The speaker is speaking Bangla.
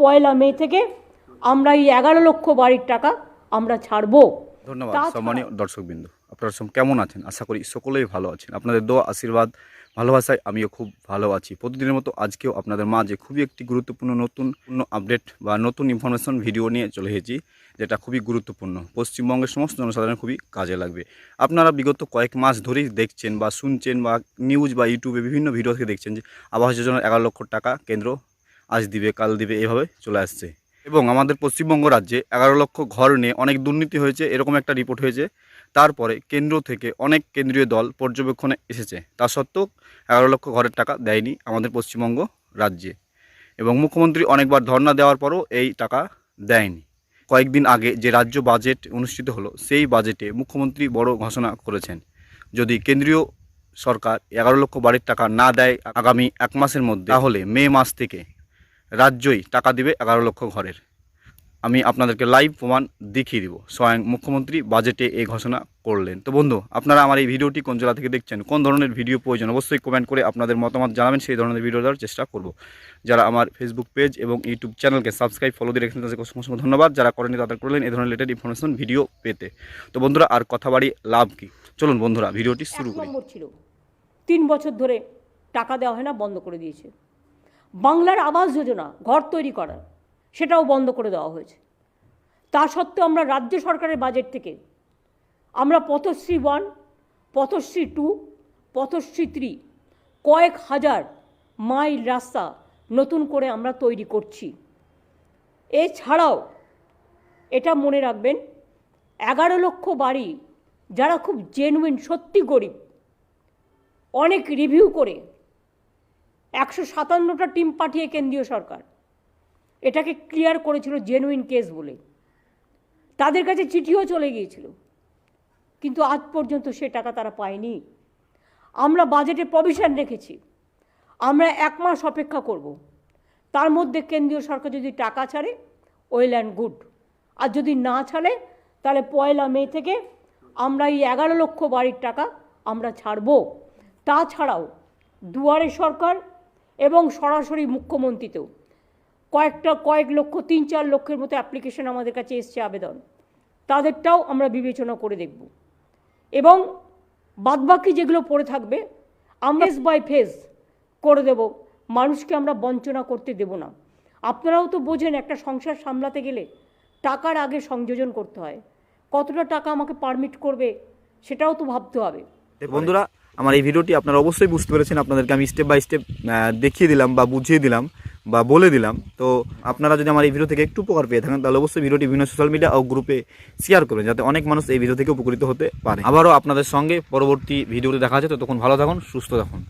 পয়লা মে থেকে আমরা এই এগারো লক্ষ বাড়ির টাকা আমরা ছাড়বো। ধন্যবাদ সম্মানীয় দর্শকবৃন্দ। আপনারা সব কেমন আছেন? আশা করি সকলেই ভালো আছেন। আপনাদের দোয়া আশীর্বাদ ভালোবাসায় আমিও খুব ভালো আছি। প্রতিদিনের মতো আজকেও আপনাদের মাঝে খুবই একটি গুরুত্বপূর্ণ নতুন পূর্ণ আপডেট বা নতুন ইনফরমেশন ভিডিও নিয়ে চলে এসেছি যেটা খুবই গুরুত্বপূর্ণ। পশ্চিমবঙ্গের সমস্ত জনসাধারণের খুবই কাজে লাগবে। আপনারা বিগত কয়েক মাস ধরেই দেখছেন বা শুনছেন বা নিউজ বা ইউটিউবে বিভিন্ন ভিডিও থেকে দেখছেন যে আবাস যোজনার এগারো লক্ষ টাকা কেন্দ্র আজ দিবে, কাল দিবে, এভাবে চলে আসছে। এবং আমাদের পশ্চিমবঙ্গ রাজ্যে এগারো লক্ষ ঘর নিয়ে অনেক দুর্নীতি হয়েছে, এরকম একটা রিপোর্ট হয়েছে। তারপরে কেন্দ্র থেকে অনেক কেন্দ্রীয় দল পর্যবেক্ষণে এসেছে। তা সত্ত্বেও এগারো লক্ষ ঘরের টাকা দেয়নি আমাদের পশ্চিমবঙ্গ রাজ্যে। এবং মুখ্যমন্ত্রী অনেকবার ধর্ণা দেওয়ার পরও এই টাকা দেয়নি। কয়েকদিন আগে যে রাজ্য বাজেট অনুষ্ঠিত হলো, সেই বাজেটে মুখ্যমন্ত্রী বড় ঘোষণা করেছেন। যদি কেন্দ্রীয় সরকার এগারো লক্ষ বাড়ির টাকা না দেয় আগামী এক মাসের মধ্যে, তাহলে মে মাস থেকে রাজ্যই টাকা দিবে এগারো লক্ষ ঘরের। আমি আপনাদেরকে লাইভ প্রমাণ দেখিয়ে দিব। স্বয়ং মুখ্যমন্ত্রী বাজেটে এই ঘোষণা করলেন। তো বন্ধু আপনারা আমার এই ভিডিওটি কোন জেলা থেকে দেখছেন কোন ধরনের ভিডিও প্রয়োজন অবশ্যই কমেন্ট করে আপনাদের মতামত জানাবেন সেই ধরনের ভিডিও দেওয়ার চেষ্টা করব। যারা আমার ফেসবুক পেজ এবং ইউটিউব চ্যানেলকে সাবস্ক্রাইব ফলো দিয়ে রেখেছেন তাদেরকে অসংখ্য ধন্যবাদ। যারা করেনি তাদের করলেন এই ধরনের লেটেড ইনফরমেশন ভিডিও পেতে। তো বন্ধুরা আর কথা বাড়ি লাভ কি? চলুন বন্ধুরা ভিডিওটি শুরু করি। ছিল তিন বছর ধরে টাকা দেওয়া হয় না বন্ধ করে দিয়েছে। বাংলার আবাস যোজনা, ঘর তৈরি করা সেটাও বন্ধ করে দেওয়া হয়েছে। তা সত্ত্বেও আমরা রাজ্য সরকারের বাজেট থেকে আমরা Pathashree one Pathashree two Pathashree three কয়েক হাজার মাইল রাস্তা নতুন করে আমরা তৈরি করছি। এছাড়াও এটা মনে রাখবেন, এগারো লক্ষ বাড়ি যারা খুব জেনুইন সত্যি গরিব, অনেক রিভিউ করে একশো সাতান্নটা টিম পাঠিয়ে কেন্দ্রীয় সরকার। এটাকে ক্লিয়ার করেছিল জেনুইন কেস বলে। তাদের কাছে চিঠিও চলে গিয়েছিল। কিন্তু আজ পর্যন্ত সে টাকা তারা পায়নি। আমরা বাজেটে প্রভিশন রেখেছি। আমরা এক মাস অপেক্ষা করব। তার মধ্যে কেন্দ্রীয় সরকার যদি টাকা ছাড়ে ওয়েল অ্যান্ড গুড আর যদি না ছাড়ে, তাহলে পয়লা মে থেকে আমরা এই এগারো লক্ষ বাড়ির টাকা আমরা ছাড়ব। তাছাড়াও দুয়ারে সরকার এবং সরাসরি মুখ্যমন্ত্রীতেও। কয়েকটা, কয়েক লক্ষ, তিন চার লক্ষের মতো অ্যাপ্লিকেশন আমাদের কাছে এসছে আবেদন। তাদেরটাও আমরা বিবেচনা করে দেখব। এবং বাদবাকি যেগুলো পড়ে থাকবে, আমরা ফেস বাই ফেস করে দেব। মানুষকে আমরা বঞ্চনা করতে দেব না। আপনারাও তো বোঝেন, একটা সংসার সামলাতে গেলে টাকার আগে সংযোজন করতে হয়। কতটা টাকা আমাকে পারমিট করবে, সেটাও তো ভাবতে হবে। বন্ধুরা আমার এই ভিডিওটি আপনারা অবশ্যই বুঝতে পেরেছেন, আপনাদেরকে আমি স্টেপ বাই স্টেপ দেখিয়ে দিলাম বা বুঝিয়ে দিলাম বা বলে দিলাম। তো আপনারা যদি আমার এই ভিডিও থেকে একটু উপকার পেয়ে থাকেন, তাহলে অবশ্যই ভিডিওটি বিভিন্ন সোশ্যাল মিডিয়া ও গ্রুপে শেয়ার করবেন যাতে অনেক মানুষ এই ভিডিও থেকে উপকৃত হতে পারে। আবারও আপনাদের সঙ্গে পরবর্তী ভিডিওটি দেখা যায় তো তখন ভালো থাকুন, সুস্থ থাকুন।